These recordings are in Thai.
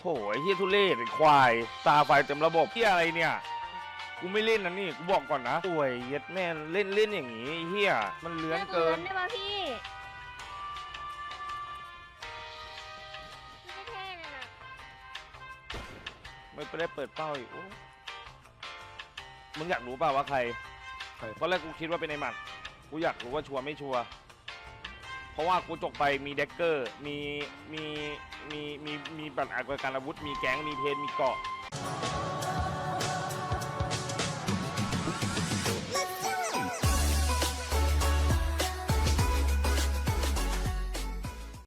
โหไอ้เฮียทุเรศไอ้ควาย ตาไฟเต็มระบบเฮียอะไรเนี่ย กูไม่เล่นนะนี่ กูบอกก่อนนะป่วยเย็ดแม่งเล่นเล่นอย่างงี้ไอ้เฮียมันเลื้อนเกิน ได้ป่ะพี่ไม่เท่เลยนะไม่ได้เปิดเป้าอีกโอ้มึงอยากรู้เปล่าว่าใครใคร ตอนแรกกูคิดว่าเป็นไอ้หมัด กูอยากรู้ว่าชัวร์ไม่ชัวร์ เพราะว่ากูจกไปมีเด็กเกอร์มีมีมีมีมีบัตรอาการอาวุธ มีแก๊งมีเพนมีเกาะ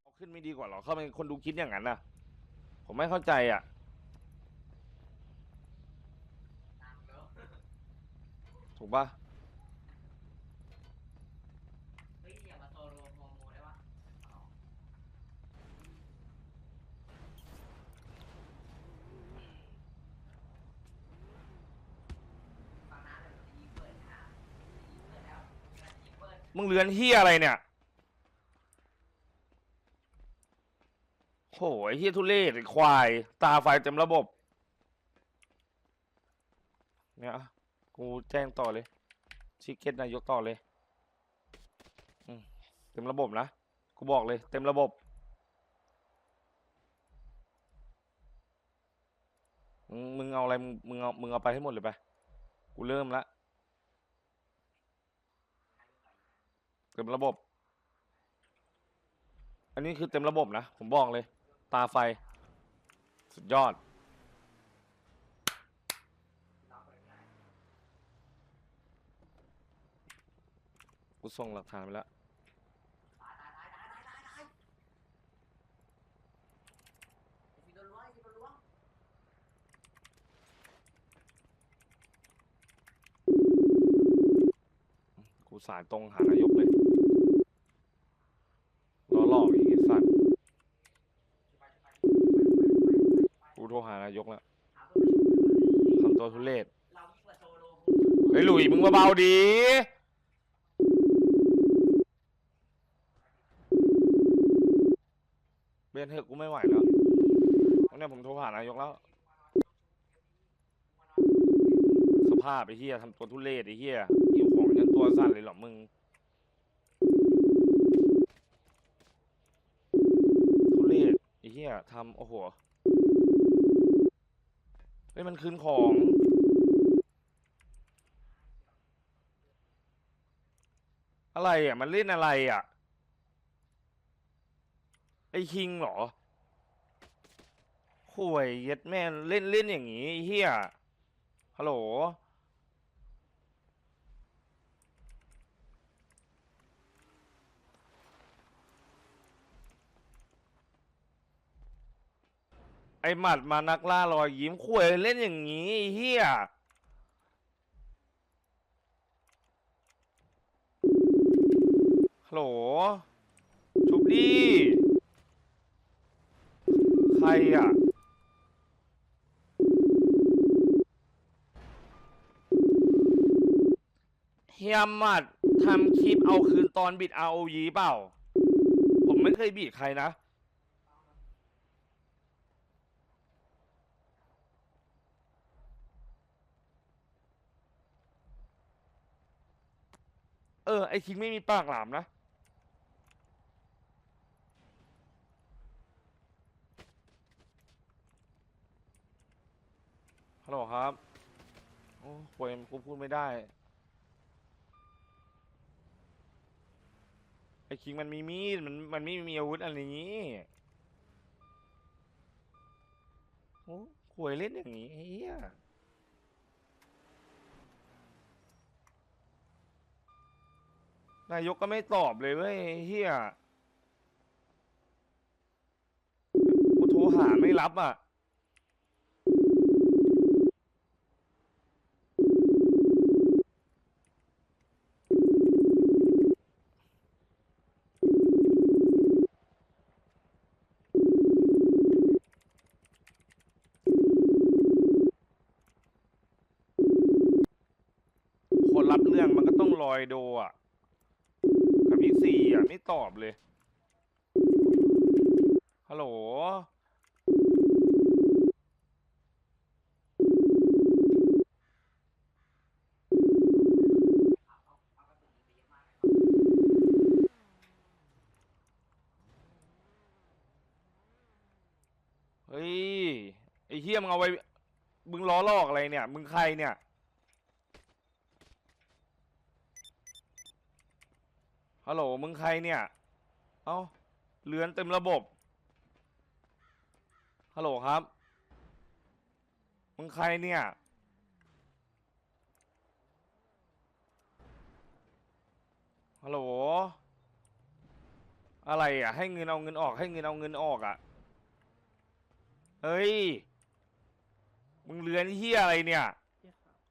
เอาขึ้นไม่ดีกว่าเหรอเขาเป็นคนดูคิดอย่างนั้นนะผมไม่เข้าใจอะ ถูกปะ เฮ้ยอย่ามาโซโลโมโมได้ปะเอาฟังนะเดี๋ยวจะยิงเปิดนะยิงเปิดแล้วยิงเปิด มึงเลือนเฮียอะไรเนี่ยโหไอ้เฮียทุเรศไอ้ควาย ตาไฟเต็มระบบ เนี่ยกูแจ้งต่อเลยชิเก็ตนายกต่อเลยเต็มระบบนะกูบอกเลย เต็มระบบมึงเอาอะไรมึงมึงเอามึงเอาไปให้หมดเลยไปกูเริ่มละ เต็มระบบ อันนี้คือเต็มระบบนะ ผมบอกเลย ตาไฟ สุดยอด กูส่งหลักฐานไปแล้วกูสายตรงหานายกเลย ล้ออกอีกไอ้สัตว์กูโทรหานายกแล้วทำตัวทุเรศเฮ้ยหลุยมึงเบาๆดี เบนเถอะกูไม่ไหวแล้ววันนี้ผมโทรหานายกแล้ว สภาพไอ้เหี้ยทำตัวทุเรศไอ้เหี้ยหิวของยันตัวสั่นเลยเหรอมึง ทุเร ศไอ้เหี้ยทำโอ้โหเฮ้ยมันคืนของอะไรอะ มันเล่นอะไรอะ ไอ้คิงเหรอห่วยเย็ดแม่เล่นเล่นอย่างงี้เฮียฮัลโหล ไอหมัดมานักล่ารอยยิ้มข่วยเล่นอย่างงี้ไอ้เฮียฮัลโหลชุบดีใครอะ เฮียหมัดทำคลิปเอาคืนตอนบิด ROE เปล่า ผมไม่เคยบิดใครนะ เออ ไอคิงไม่มีปากหลามนะ ฮัลโหลครับ โอ้ป่วยกูพูดไม่ได้ ไอคิงมันมีมีด มันมันไม่มีอาวุธอะไรนี้ โอ้ป่วยเล่นอย่างนี้เฮีย นายกก็ไม่ตอบเลยเว้ยไอ้เฮียกูโทรหาไม่รับอะ คนรับเรื่องมันก็ต้องลอยโดอะ พี่ซีอะ ไม่ตอบเลย ฮัลโหล เฮ้ย ไอ้เฮี้ยมึงเอาไว้ มึงล้อลอกอะไรเนี่ย มึงใครเนี่ย ฮัลโหลมึงใครเนี่ย เอ้าเลือนเต็มระบบ ฮัลโหลครับ มึงใครเนี่ย ฮัลโหล อะไรอะ ให้เงินเอาเงินออก ให้เงินเอาเงินออกอะ เฮ้ย มึงเลือนเฮียอะไรเนี่ย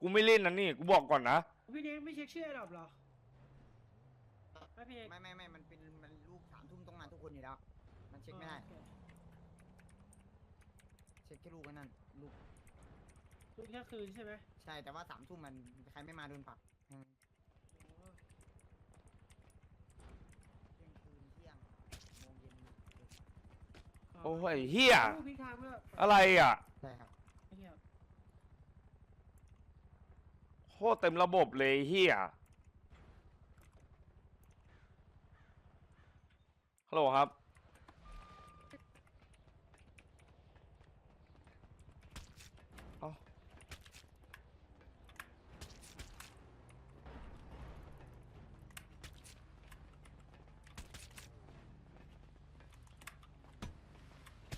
กูไม่เล่นนะนี่ กูบอกก่อนนะ พี่เด็กไม่เช็คชื่อไอ้ดอบเหรอ ไม่พี่เด็กไม่ไม่ไม่มันเป็นมันลูกสามทุ่มต้องมาทุกคนอยู่แล้ว มันเช็คไม่ได้โอเคเช็คแค่ลูกแค่นั้นลูกทุกแค่คืนใช่ไหมใช่แต่ว่าสามทุ่มมันใครไม่มาโดนปรับอืมเที่ยงคืนเที่ยงโมงเย็นโอ้ยเฮียลูกพิงทางเพื่ออะไรอะ ใช่ครับไอ้เหี้ยโคตรเต็มระบบเลยเฮีย ฮัลโหลครับ เอา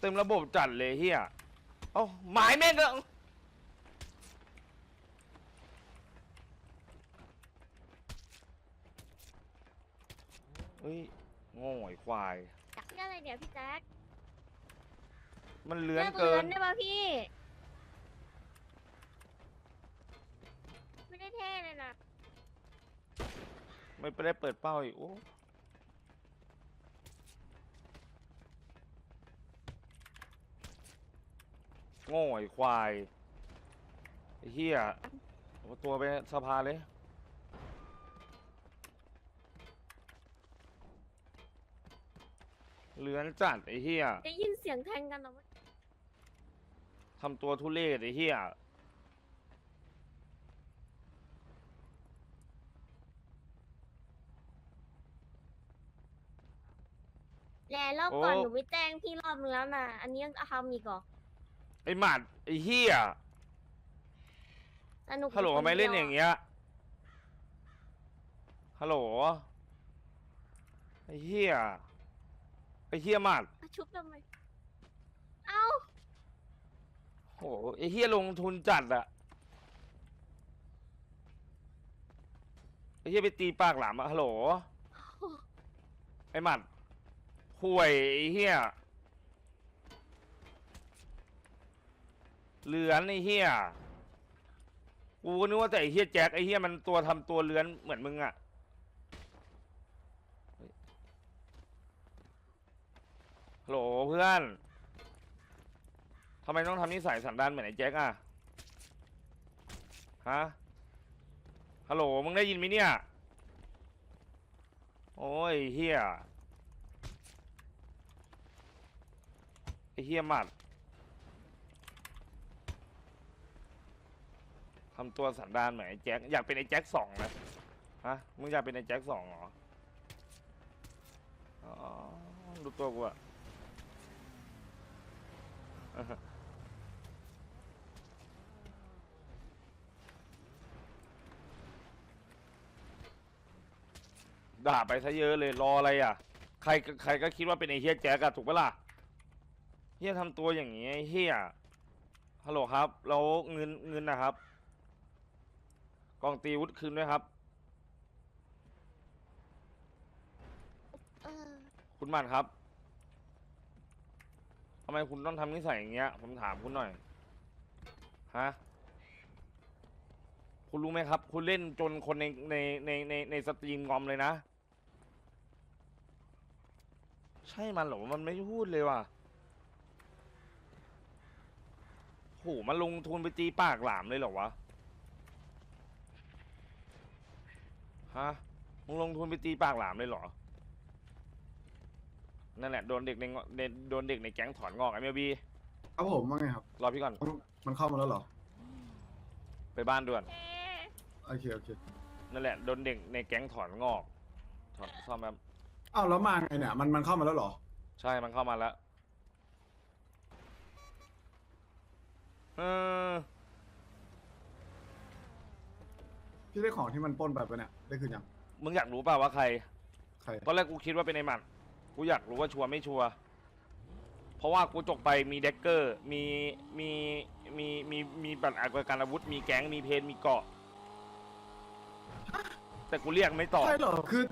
เต็มระบบจัดเลยเฮียเอ้าหมายแม่งก็เฮ้ย โง่ไอ้ควายจักเรื่องอะไรเดี๋ยวพี่แจ๊คมันเลื้อนเลิเกิน ได้ป่ะพี่ ไม่ได้เท่เลยนะไม่ได้เปิดเป้าอีกโอ้โง่ไอ้ควายไอ้เหี้ยเอาตัวไปสภาเลย เลื้อนจัดไอ้เหี้ยได้ยินเสียงแทงกันเหรอวะทำตัวทุเรศไอ้เหี้ยแลรอบก่อนหนูไปแจ้งพี่รอบนึงแล้วนะอันนี้ยังทำอีกเหรอไอ้หมัดไอ้เหี้ยสนุกฮัลโหลยู่คทำไมเล่นดีวอย่างเงี้ยฮัลโหลไอ้เหี้ยไอ้ เหี้ยหมัดอะชุบทำไมเอ้าโหไอ้เหี้ยลงทุนจัดอะไอ้เหี้ยไปตีปากหลามอะฮัลโหล ไอ้หมัดห่วยไอ้เหี้ยเหลือนไอ้เหี้ยกูก็นึกว่าแต่ไอ้เหี้ยแจ็คไอ้เหี้ยมันตัวทำตัวเลื้อนเหมือนมึงอะเฮ้ย ฮัลโหลเพื่อนทำไมต้องทำนิสัยสันดานเหมือนไอ้แจ็คอะฮะ ฮัลโหล มึงได้ยินไหมเนี่ย โอ้ยเฮียไอ้เฮียมัดทำตัวสันดานเหมือนไอ้แจ็ค อยากเป็นไอ้แจ็คสองนะฮะ มึงอยากเป็นไอ้แจ็คสองเหรอ อ๋อ ดูตัวกูอะ ด่าไปซะเยอะเลยรออะไรอะ ใครก็ใครก็คิดว่าเป็นไอ้เฮียแจ๊กอะถูกปะล่ะเฮียทำตัวอย่างนี้ไอ้เฮียฮัลโหลครับแล้วเงินเงินนะครับ กองตีวุฒิคืนด้วยครับ เออ คุณมันครับทำ ไมคุณต้องทำนิสัยอย่างเงี้ย ผมถามคุณหน่อย ฮะ คุณรู้ไหมครับ คุณเล่นจนคนในในในในในสตรีมงอมเลยนะ ใช่มันเหรอ มันไม่พูดเลยว่ะโหมันลงทุนไปตีปากหลามเลยเหรอวะ ฮะ มึงลงทุนไปตีปากหลามเลยเหรอ นั่นแหละโดนเด็กในงในโดนเด็กในแก๊งถอนงอกไอ้เมียบีครับผมว่าไงครับ รอพี่ก่อน มันมันเข้ามาแล้วเหรอ ไปบ้านด่วนเอ๊ะโอเคโอเคนั่นแหละโดนเด็กในแก๊งถอนงอก ถอนซ่อมแบบอ้าวแล้วมาไงเนี่ยมันมันเข้ามาแล้วเหรอ ใช่มันเข้ามาแล้วเออพี่ได้ของที่มันปล้นไปปะเนี่ยได้คืนยังมึงอยากรู้เปล่าว่าใครใครตอนแรกกูคิดว่าเป็นไอ้หมัน กูอยากรู้ว่าชัวร์ไม่ชัวร์เพราะว่ากูจกไปมีเด็กเกอร์มีมีมีมีมีบัตรอาการอาวุธ มีแก๊งมีเพนมีเกาะ แต่กูเรียกไม่ตอบใช่เหรอคือ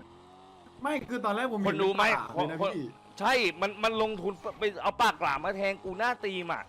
ไม่คือตอนแรกผมคนดูไหมเนในป่าเลยนะคนพี่ ใช่มันมันลงทุนไปเอาปากหลามมาแทงกูหน้าตีมอะ